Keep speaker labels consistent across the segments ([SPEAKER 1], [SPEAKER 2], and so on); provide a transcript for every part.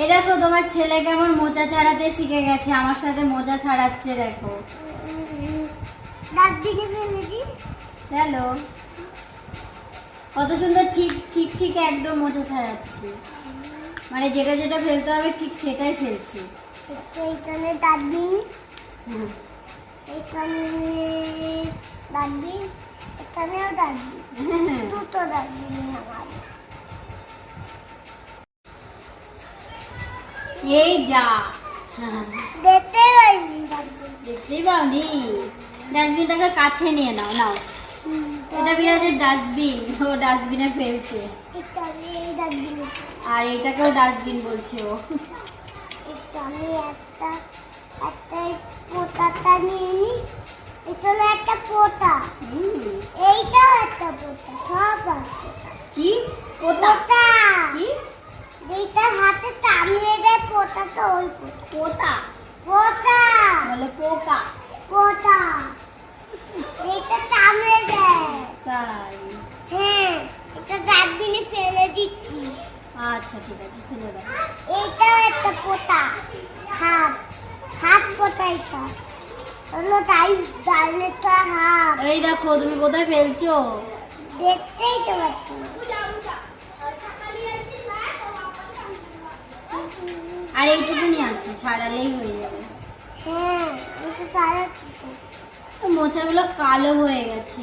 [SPEAKER 1] এই দেখো, তোমার ছেলে কেমন মোচা ছাড়াতে শিখে গেছে, আমার সাথে মোচা ছাড়াচ্ছে দেখো। হ্যালো। কত সুন্দর ঠিক ঠিক ঠিক একদম মোচা ছাড়াচ্ছে। মানে যেটা যেটা ফেলতে হবে, ঠিক সেটাই ফেলছি।
[SPEAKER 2] এখানে
[SPEAKER 1] হুম।
[SPEAKER 2] এখানে দাঁত এখানেও দিন দুটো দাঁত আমার।
[SPEAKER 1] এই যা
[SPEAKER 2] দেখতে
[SPEAKER 1] দেখতেই পাওনি ডাস্টবিনটাকে কাছে নিয়ে নাও নাও। এটা বিরাজের ডাস্টবিন ও ডাস্টবিনে ফেলছে। আর এটাকেও ডাস্টবিন বলছে ও।
[SPEAKER 2] একটা একটা পোতাটা নিয়ে নি। এটা হলো একটা পোতা
[SPEAKER 1] হুম,
[SPEAKER 2] এইটাও একটা পোতা সব আছে
[SPEAKER 1] কি পোতা
[SPEAKER 2] পোতা
[SPEAKER 1] কি
[SPEAKER 2] যেটা হাতে টানিয়ে দেয় পোতাটা ওই পোতা
[SPEAKER 1] পোতা
[SPEAKER 2] পোতা
[SPEAKER 1] বলে পোকা
[SPEAKER 2] পোতা এটা টানিয়ে দেয়
[SPEAKER 1] তাই
[SPEAKER 2] হ্যাঁ এটা ডাস্টবিনে ফেলে দিচ্ছি
[SPEAKER 1] আচ্ছা ঠিক আছে ফেলে দাও।
[SPEAKER 2] এইটাও একটা পোতা। হাত হাত পোতা এটা। হলো তাই ডাইনেটা হাত।
[SPEAKER 1] এই দেখো তুমি কোথায় ফেলছো?
[SPEAKER 2] দেখতেই তো পাচ্ছি
[SPEAKER 1] আর এইটুকুনি আছে ছাড়ালেই হয়ে যাবে।
[SPEAKER 2] হ্যাঁ এটা তারা
[SPEAKER 1] মোচাগুলো কালো হয়ে গেছে।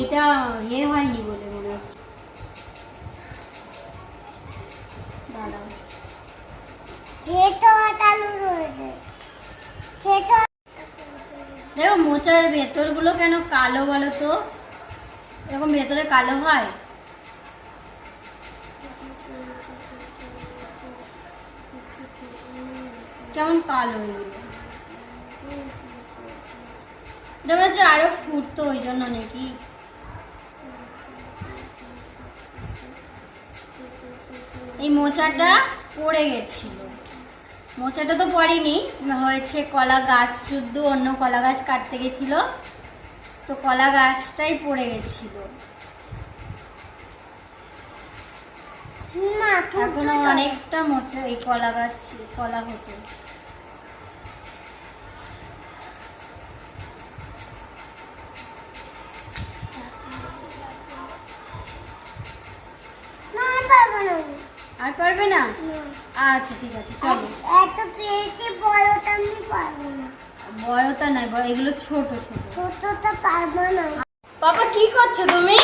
[SPEAKER 1] এটা ইয়ে হয়নি বলে মনে হচ্ছে। দেখো মোচার ভেতরগুলো কেন কালো বলো তো? এরকম ভেতরে কালো হয়? কেমন কালো এগুলো? এটা মনে হচ্ছে আরও ফুটতো ওই জন্য নাকি? এই মোচাটা পড়ে গেছিল। মোচাটা তো পড়েনি হয়েছে কলা গাছ শুদ্ধ অন্য কলা গাছ কাটতে গেছিল। তো কলা গাছটাই পড়ে গেছিল। এখনও অনেকটা মোচা এই কলা গাছ কলা হতো। আর পারবে না। আচ্ছা ঠিক আছে চলো।
[SPEAKER 2] এত পেয়েছি বড়টা আমি পারব না।
[SPEAKER 1] বড়টা নাই এগুলো ছোট ছোট।
[SPEAKER 2] ছোটটা পারব না।
[SPEAKER 1] পাপা কি করছ তুমি?